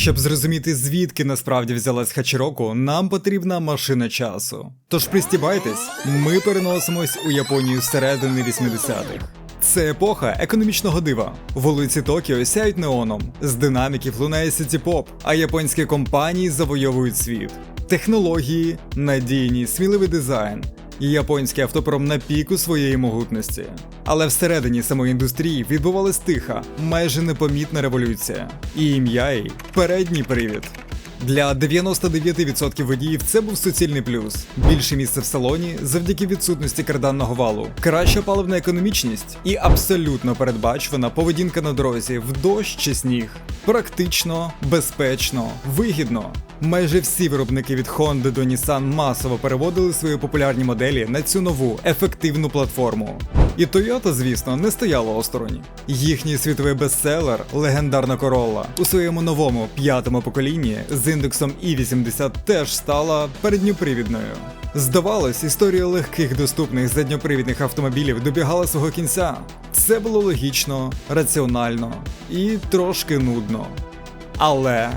Щоб зрозуміти, звідки насправді взялась Хачіроку, нам потрібна машина часу. Тож пристібайтесь, ми переносимось у Японію середини 80-х. Це епоха економічного дива. Вулиці Токіо сяють неоном, з динаміків лунає сіті-поп, а японські компанії завойовують світ. Технології, надійні, сміливий дизайн. І японський автопром на піку своєї могутності. Але всередині самої індустрії відбувалась тиха, майже непомітна революція. І ім'я їй передній привід. Для 99% водіїв це був суцільний плюс. Більше місця в салоні завдяки відсутності карданного валу, краща паливна економічність і абсолютно передбачувана поведінка на дорозі в дощ чи сніг. Практично, безпечно, вигідно. Майже всі виробники від Honda до Nissan масово переводили свої популярні моделі на цю нову ефективну платформу. І Toyota, звісно, не стояла осторонь. Їхній світовий бестселер, легендарна Corolla, у своєму новому п'ятому поколінні з індексом i80 теж стала передньопривідною. Здавалось, історія легких доступних задньопривідних автомобілів добігала свого кінця. Це було логічно, раціонально і трошки нудно. Але